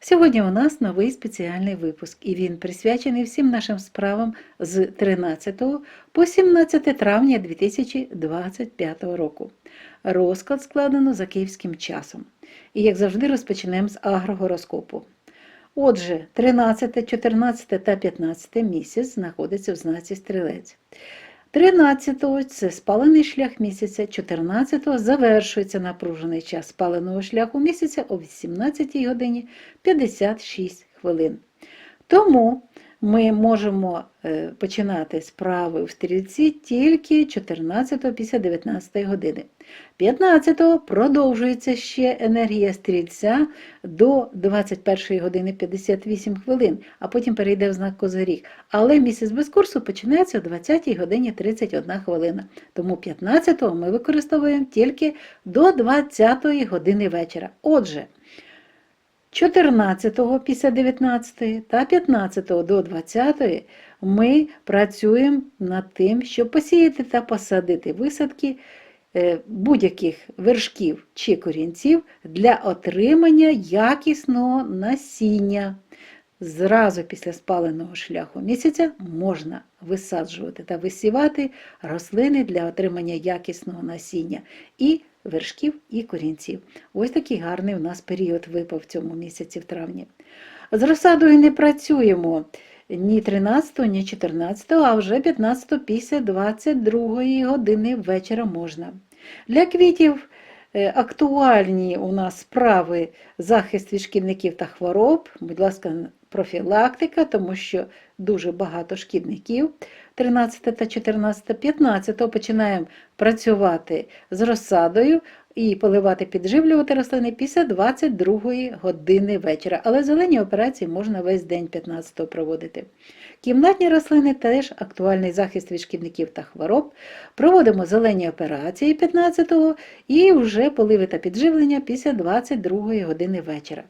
Сьогодні у нас новий спеціальний випуск, і він присвячений всім нашим справам з 13 по 17 травня 2025 року. Розклад складено за київським часом. І, як завжди, розпочнемо з агрогороскопу. Отже, 13, 14 та 15 місяць знаходиться в знаці стрілець. 13-го це спалений шлях місяця, 14-го завершується напружений час спаленого шляху місяця о 18 годині 56 хвилин. Тому ми можемо е, починати справи в стрільці тільки 14 після 19 години. 15-го продовжується ще енергія стрільця до 21 години 58 хвилин, а потім перейде в знак Козиріг. Але місяць без курсу починається о 20 годині 31 хвилина. Тому 15-го ми використовуємо тільки до 20 години вечора. Отже, 14 після 19 та 15 до 20 ми працюємо над тим, щоб посіяти та посадити висадки е, будь-яких вершків чи корінців для отримання якісного насіння. Зразу після спаленого шляху місяця можна висаджувати та висівати рослини для отримання якісного насіння і вершків, і корінців. Ось такий гарний у нас період випав в цьому місяці в травні. З розсадою не працюємо ні 13, ні 14, а вже 15 після 22 години вечора можна. Для квітів е, актуальні у нас справи захист від шкідників та хвороб, будь ласка, профілактика, тому що дуже багато шкідників. 13 та 14, 15 починаємо працювати з розсадою і поливати, підживлювати рослини після 22 години вечора. Але зелені операції можна весь день 15 проводити. Кімнатні рослини теж актуальний захист від шкідників та хвороб. Проводимо зелені операції 15 і вже поливи та підживлення після 22 години вечора.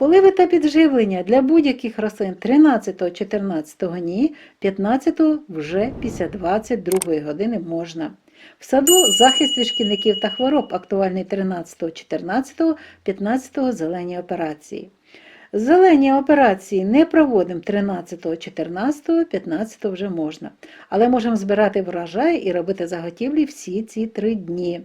Поливи та підживлення для будь-яких рослин 13-14 ні, 15 вже після 22 години можна. В саду захист від шкідників та хвороб актуальний 13, 14, 15 зелені операції. Зелені операції не проводимо 13, 14, 15 вже можна. Але можемо збирати врожай і робити заготівлі всі ці три дні.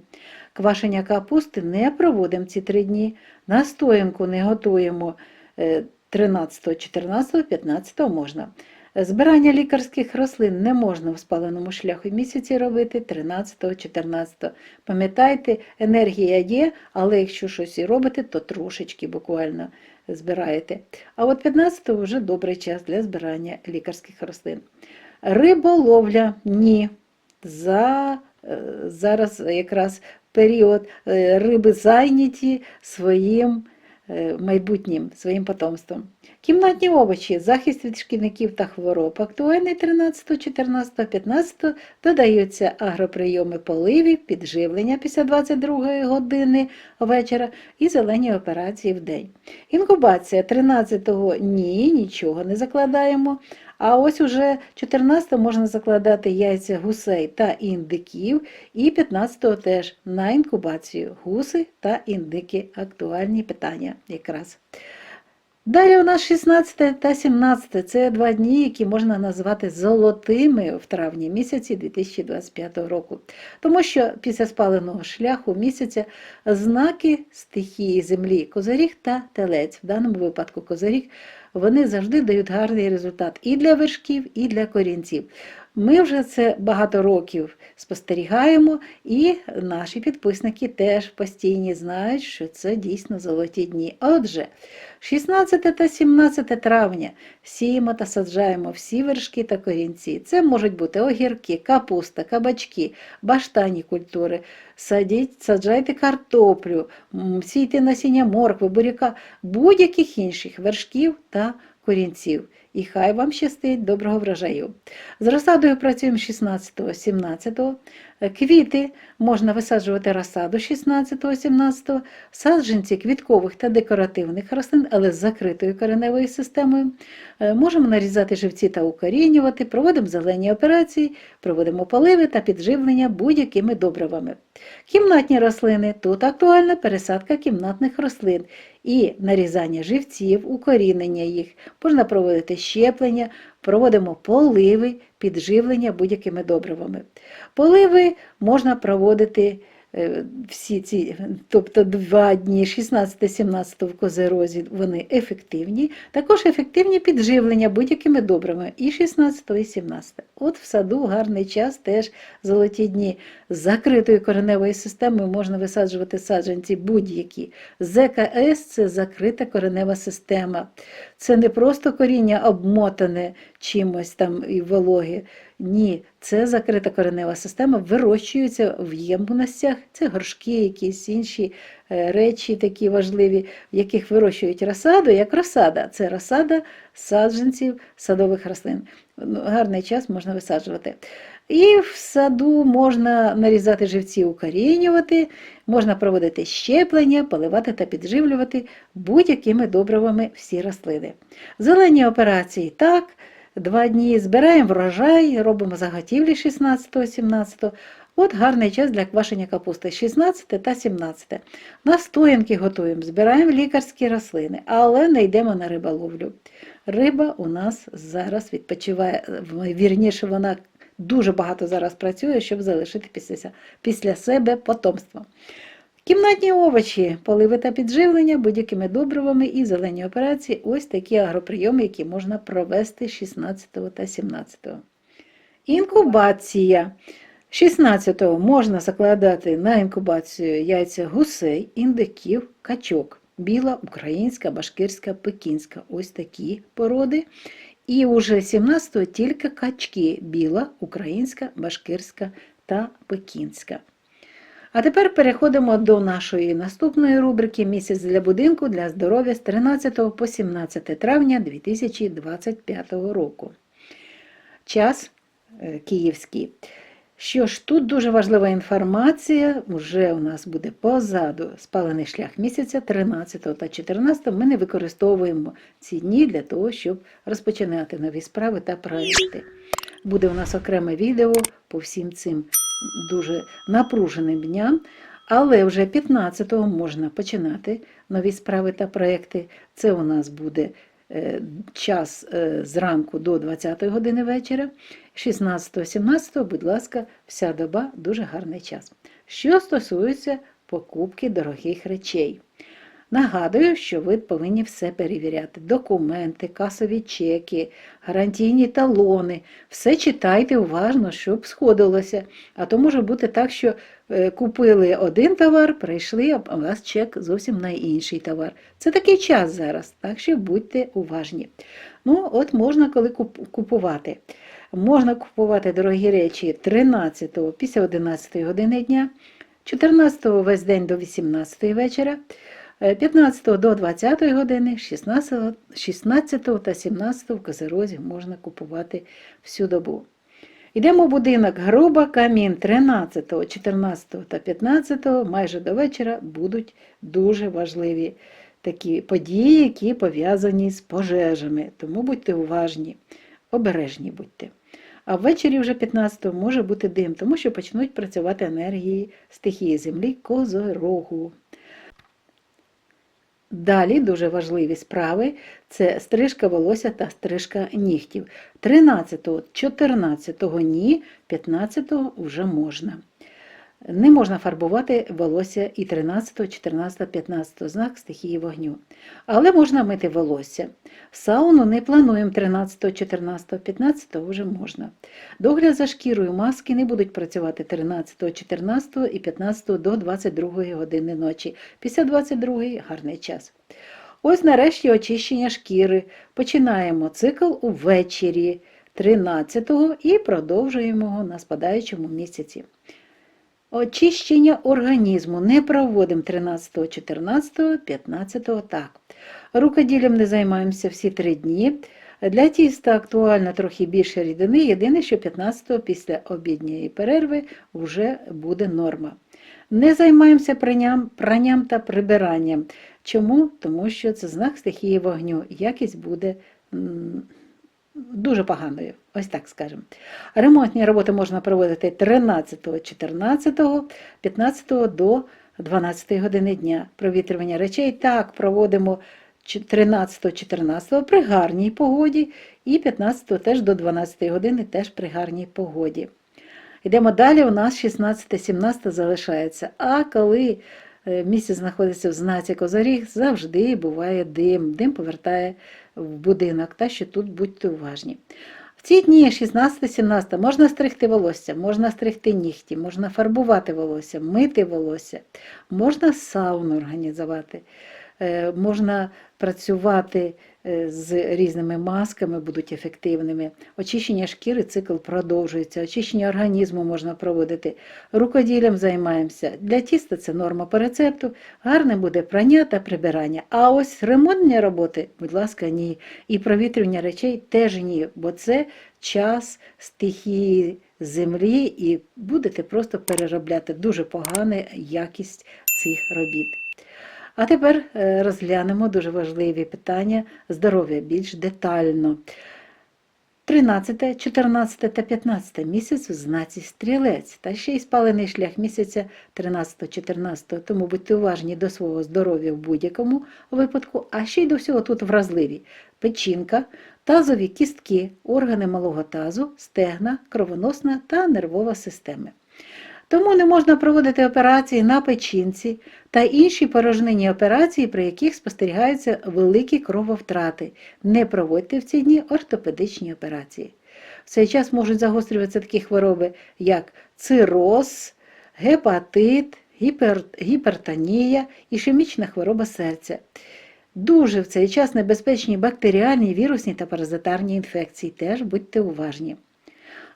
Квашення капусти не проводимо ці три дні. Настоянку не готуємо е, 13, 14, 15 можна. Збирання лікарських рослин не можна в спаленому шляху місяці робити 13, 14. Пам'ятайте, енергія є, але якщо щось і робите, то трошечки буквально збираєте. А от 15 вже добрий час для збирання лікарських рослин. Риболовля ні. За, е, зараз якраз період е, риби зайняті своїм е, майбутнім, своїм потомством. Кімнатні овочі, захист від шкідників та хвороб. Актуальний 13, 14, 15 додаються агроприйоми поливів, підживлення після 22 години вечора і зелені операції в день. Інкубація 13-го ні, нічого не закладаємо. А ось уже 14 можна закладати яйця гусей та індиків, і 15 теж на інкубацію гуси та індики. Актуальні питання якраз. Далі у нас 16 та 17 це два дні, які можна назвати золотими в травні місяці 2025 року. Тому що після спаленого шляху місяця знаки стихії землі, козиріг та телець, в даному випадку козиріг, вони завжди дають гарний результат і для вершків, і для корінців. Ми вже це багато років спостерігаємо, і наші підписники теж постійні знають, що це дійсно золоті дні. Отже, 16 та 17 травня сіємо та саджаємо всі вершки та корінці. Це можуть бути огірки, капуста, кабачки, баштанні культури. Садіть, саджайте картоплю, сійте насіння моркви, буряка, будь-яких інших вершків та корінців. І хай вам щастить доброго врожаю. З розсадою працюємо 16, 17, Е, Квіти можна висаджувати розсаду 16-17, саджанці квіткових та декоративних рослин, але з закритою кореневою системою. Е, Можемо нарізати живці та укорінювати, проводимо зелені операції, проводимо поливи та підживлення будь-якими добривами. Кімнатні рослини тут актуальна пересадка кімнатних рослин і нарізання живців, укорінення їх. Можна проводити щеплення, проводимо поливи, підживлення будь-якими добривами. Поливи можна проводити всі ці, тобто два дні, 16-17 в козерозі, вони ефективні. Також ефективні підживлення будь-якими добривами і 16 і 17. От в саду гарний час, теж золоті дні. З закритою кореневою системою можна висаджувати саджанці будь-які. ЗКС це закрита коренева система. Це не просто коріння обмотане чимось там і вологе. Ні, це закрита коренева система, вирощується в ємностях, це горшки, якісь інші е, речі такі важливі, в яких вирощують розсаду, як розсада. Це розсада саджанців садових рослин. Ну, Гарний час можна висаджувати. І в саду можна нарізати живці, укорінювати, можна проводити щеплення, поливати та підживлювати будь-якими добривами всі рослини. Зелені операції так. Два дні збираємо врожай, робимо заготівлі 16-17. От гарний час для квашення капусти 16 та 17. Настоянки готуємо, збираємо лікарські рослини, але не йдемо на риболовлю. Риба у нас зараз відпочиває, вірніше, вона дуже багато зараз працює, щоб залишити після себе потомство. Кімнатні овочі, поливи та підживлення будь-якими добривами і зелені операції ось такі агроприйоми, які можна провести 16 та 17. Інкубація. 16-го можна закладати на інкубацію яйця гусей, індиків, качок. Біла, українська, башкирська, пекінська. Ось такі породи. І уже 17-го тільки качки біла, українська, башкирська та пекінська. А тепер переходимо до нашої наступної рубрики Місяць для будинку для здоров'я з 13 по 17 травня 2025 року. Час е, київський. Що ж, тут дуже важлива інформація, вже у нас буде позаду спалений шлях місяця 13 та 14. Ми не використовуємо ці дні для того, щоб розпочинати нові справи та проекти. Буде у нас окреме відео по всім цим дуже напруженим дням, але вже 15-го можна починати нові справи та проекти. Це у нас буде е, час е, зранку до 20 години вечора. 16-17, будь ласка, вся доба дуже гарний час. Що стосується покупки дорогих речей. Нагадую, що ви повинні все перевіряти: документи, касові чеки, гарантійні талони. Все читайте уважно, щоб сходилося. А то може бути так, що е, купили один товар, прийшли, а у вас чек зовсім на інший товар. Це такий час зараз, так що будьте уважні. Ну, от можна коли купувати. Можна купувати дорогі речі 13-го після 11 години дня, 14-го весь день до 18 вечора, 15 до 20 години, 16, 16 та 17 в Козерозі можна купувати всю добу. Йдемо в будинок Груба Камін 13, 14 та 15 майже до вечора будуть дуже важливі такі події, які пов'язані з пожежами. Тому будьте уважні, обережні будьте. А ввечері вже 15 може бути дим, тому що почнуть працювати енергії стихії землі козорогу. Далі дуже важливі справи це стрижка волосся та стрижка нігтів. 13, 14 ні, 15 вже можна. Не можна фарбувати волосся і 13, 14, 15 знак стихії вогню. Але можна мити волосся. Сауну не плануємо 13, 14, 15 вже можна. Догляд за шкірою маски не будуть працювати 13, 14 і 15 до 22 години ночі. Після 22 гарний час. Ось нарешті очищення шкіри. Починаємо цикл увечері 13 і продовжуємо його на спадаючому місяці. Очищення організму не проводимо 13, 14, 15 так. Рукоділлям не займаємося всі три дні. Для тіста актуально трохи більше рідини, єдине, що 15-го після обідньої перерви вже буде норма. Не займаємося пранням, пранням та прибиранням. Чому? Тому що це знак стихії вогню. Якість буде дуже поганою. Ось так скажемо. Ремонтні роботи можна проводити 13, 14, 15 до 12 години дня. Провітрювання речей так проводимо 13-14 при гарній погоді і 15 теж до 12 години теж при гарній погоді. Йдемо далі, у нас 16-17 залишається. А коли е, місяць знаходиться в знаці Козоріг, завжди буває дим. Дим повертає в будинок, та що тут будьте уважні. В ці дні 16-17 можна стригти волосся, можна стригти нігті, можна фарбувати волосся, мити волосся, можна сауну організувати, е, можна працювати з різними масками, будуть ефективними. Очищення шкіри цикл продовжується, очищення організму можна проводити. Рукоділлям займаємося. Для тіста це норма по рецепту. Гарне буде прання та прибирання. А ось ремонтні роботи, будь ласка, ні. І провітрювання речей теж ні, бо це час стихії землі, і будете просто переробляти дуже погана якість цих робіт. А тепер е, розглянемо дуже важливі питання здоров'я більш детально. 13, 14 та 15 місяць в знаці стрілець, та ще й спалений шлях місяця 13-14, тому будьте уважні до свого здоров'я в будь-якому випадку, а ще й до всього тут вразливі печінка, тазові кістки, органи малого тазу, стегна, кровоносна та нервова системи. Тому не можна проводити операції на печінці та інші порожнинні операції, при яких спостерігаються великі крововтрати. Не проводьте в ці дні ортопедичні операції. В цей час можуть загострюватися такі хвороби, як цироз, гепатит, гіпер... гіпертонія, ішемічна хвороба серця. Дуже в цей час небезпечні бактеріальні, вірусні та паразитарні інфекції. Теж будьте уважні.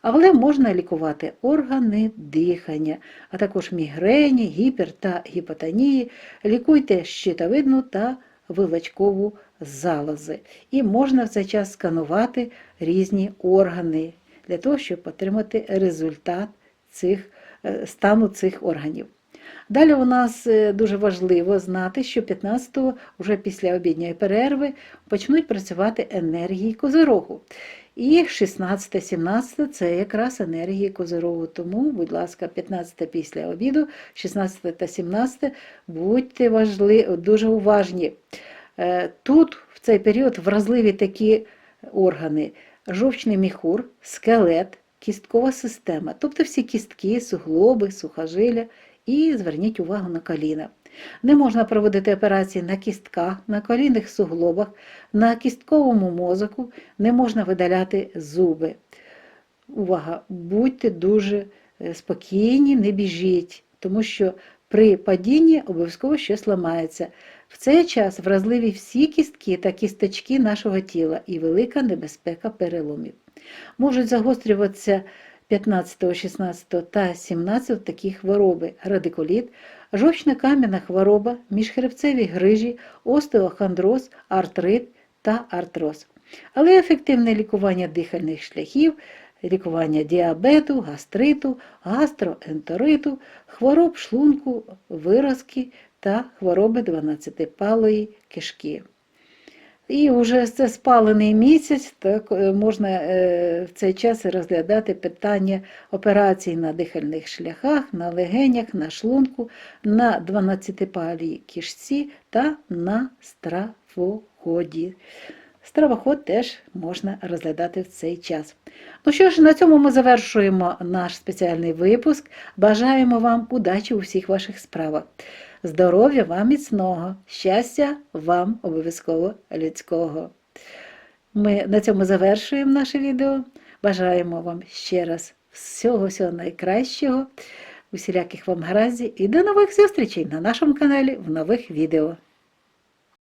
Але можна лікувати органи дихання, а також мігрені, гіпер та гіпотонії. Лікуйте щитовидну та вилачкову залози. І можна в цей час сканувати різні органи для того, щоб отримати результат цих, е, стану цих органів. Далі у нас е, дуже важливо знати, що 15-го, вже після обідньої перерви, почнуть працювати енергії козирогу. І 16-17 це якраз енергії козирогу. Тому, будь ласка, 15 після обіду, 16 та 17 будьте важливі, дуже уважні. Е, Тут в цей період вразливі такі органи: жовчний міхур, скелет, кісткова система, тобто всі кістки, суглоби, сухожилля. І зверніть увагу на коліна. Не можна проводити операції на кістках, на колінних суглобах, на кістковому мозоку, не можна видаляти зуби. Увага! Будьте дуже е, спокійні, не біжіть, тому що при падінні обов'язково щось ламається. В цей час вразливі всі кістки та кісточки нашого тіла і велика небезпека переломів. Можуть загострюватися 15, 16 та 17 такі хвороби радикуліт, жовчно-кам'яна хвороба, міжхребцеві грижі, остеохондроз, артрит та артроз. Але ефективне лікування дихальних шляхів, лікування діабету, гастриту, гастроентериту, хвороб шлунку, виразки та хвороби 12-палої кишки. І вже це спалений місяць, так е, можна е, в цей час розглядати питання операцій на дихальних шляхах, на легенях, на шлунку, на 12-палій кишці та на стравоході. Стравоход теж можна розглядати в цей час. Ну що ж, на цьому ми завершуємо наш спеціальний випуск. Бажаємо вам удачі у всіх ваших справах. Здоров'я вам міцного, щастя вам обов'язково людського. Ми на цьому завершуємо наше відео. Бажаємо вам ще раз всього-всього найкращого, усіляких вам гараздів і до нових зустрічей на нашому каналі в нових відео.